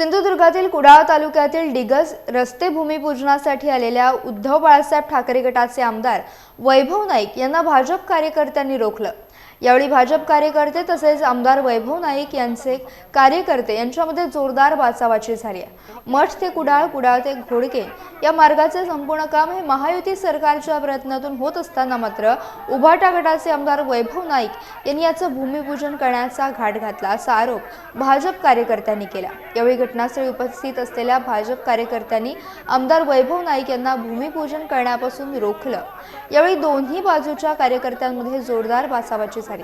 सिंधुदुर्गातील कुडाळ तालुक्यातील डिगस रस्ते भूमिपूजनासाठी आलेल्या उद्धव बाळासाहेब ठाकरे गटाचे आमदार वैभव नाईक यांना भाजप कार्यकर्त्यांनी रोखलं. यावेळी भाजप कार्यकर्ते तसेच आमदार वैभव नाईक यांचे कार्यकर्ते यांच्यामध्ये जोरदार बाचाबाची झाली आहे. मठ ते कुडाळ कुडाळ ते घोडके या मार्गाचे संपूर्ण काम हे महायुती सरकारच्या प्रयत्नातून होत असताना मात्र उभाटा गटाचे आमदार वैभव नाईक यांनी याचं भूमिपूजन करण्याचा घाट घातला असा आरोप भाजप कार्यकर्त्यांनी केला. यावेळी घटनास्थळी उपस्थित असलेल्या भाजप कार्यकर्त्यांनी आमदार वैभव नाईक यांना भूमिपूजन करण्यापासून रोखलं यावेळी दोन्ही बाजूच्या कार्यकर्त्यांमध्ये जोरदार बासाबाची झाली